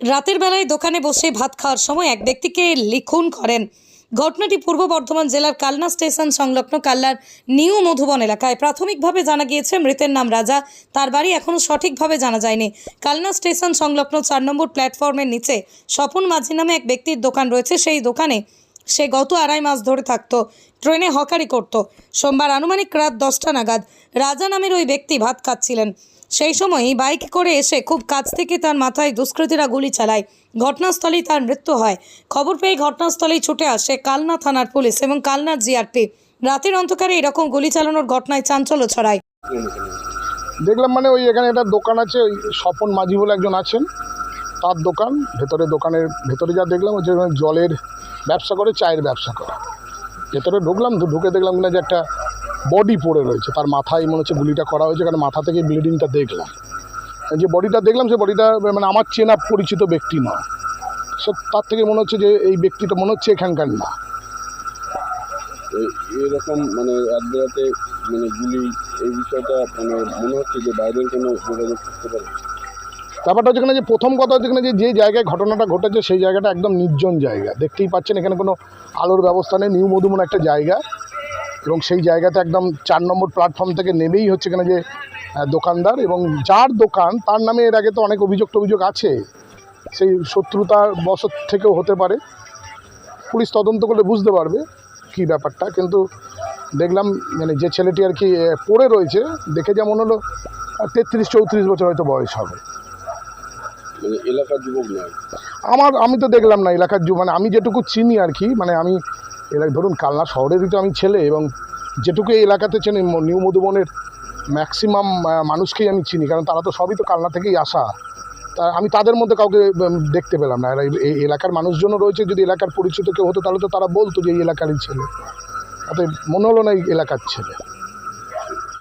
রাতের বেলায় দোকানে বসে ভাত খাওয়ার সময় এক ব্যক্তিকে লিখুন করেন, ঘটনাটি পূর্ব বর্ধমান জেলার কালনা স্টেশন সংলগ্ন কাল্লার নিউ মধুবন এলাকায়। প্রাথমিকভাবে জানা গিয়েছে, মৃতের নাম রাজা। তার বাড়ি এখনও সঠিকভাবে জানা যায়নি। কালনা স্টেশন সংলগ্ন চার নম্বর প্ল্যাটফর্মের নিচে স্বপন মাঝি নামে এক ব্যক্তির দোকান রয়েছে। সেই দোকানে সে গত আড়াই মাস ধরে থাকতো। ট্রেনে হকারি করত। সোমবার আনুমানিক রাত দশটা নাগাদ রাজা নামের ওই ব্যক্তি ভাত খাচ্ছিলেন। সেই সময়ই বাইক করে এসে খুব কাছ থেকে তার মাথায় দুষ্কৃতীরা গুলি চালায়। ঘটনাস্থলেই তার মৃত্যু হয়। খবর পেয়ে ঘটনাস্থলেই ছুটে আসে কালনা থানার পুলিশ এবং কালনার জিআরপি। রাতের অন্ধকারে এরকম গুলি চালানোর ঘটনায় চাঞ্চল্য ছড়ায়। দেখলাম মানে ওই এখানে একটা দোকান আছে, ওই স্বপন মাঝি বলে একজন আছেন। তার দোকান ভেতরে দোকানের ভেতরে যা দেখলাম ওখানে জলের ব্যবসা করে, চায়ের ব্যবসা করে। ভেতরে ঢুকলাম ঢুকে দেখলাম কিনা যে একটা বডি পড়ে রয়েছে। তার মাথায় মনে হচ্ছে গুলিটা করা হয়েছে, কারণ মাথা থেকে ব্লিডিংটা দেখলাম। যে বডিটা দেখলাম, সে বডিটা মানে আমার চেনা পরিচিত ব্যক্তি নয় সে তার থেকে মনে হচ্ছে যে এই ব্যক্তিটা মনে হচ্ছে এখানকার না। এরকম মানে মানে গুলি, এই বিষয়টা মানে মনে হচ্ছে যে বাইরের কোনো যোগাযোগ করতে পারে ব্যাপারটা হচ্ছে যে প্রথম কথা হচ্ছে যে যে জায়গায় ঘটনাটা ঘটেছে, সেই জায়গাটা একদম নির্জন জায়গা। দেখতেই পাচ্ছেন এখানে কোনো আলোর ব্যবস্থা নেই, নিউ মধুমন একটা জায়গা। এবং সেই জায়গাতে একদম চার নম্বর প্ল্যাটফর্ম থেকে নেমেই হচ্ছে এখানে যে দোকানদার। এবং যার দোকান, তার নামে এর আগে তো অনেক অভিযোগ টভিযোগ আছে। সেই শত্রুতার বশত থেকেও হতে পারে। পুলিশ তদন্ত করলে বুঝতে পারবে কী ব্যাপারটা। কিন্তু দেখলাম মানে যে ছেলেটি আর কি পড়ে রয়েছে, দেখে যেমন হলো তেত্রিশ, চৌত্রিশ বছর হয়তো বয়স হবে। মানে এলাকার যুবক নয় আমার, আমি তো দেখলাম না এলাকার যুব মানে আমি যেটুকু চিনি আর কি মানে আমি এলাকা, ধরুন কালনা শহরেরই তো আমি ছেলে এবং যেটুকু এই এলাকাতে চিনি নিউ মধুবনের ম্যাক্সিমাম মানুষকেই আমি চিনি, কারণ তারা তো সবই তো কালনা থেকেই আসা। তা আমি তাদের মধ্যে কাউকে দেখতে পেলাম না। এই- এলাকার মানুষজনও রয়েছে, যদি এলাকার পরিচিত কেউ হতো, তাহলে তো তারা বলতো যে এই এলাকারই ছেলে। অতএব মনে হলো না এই এলাকার ছেলে।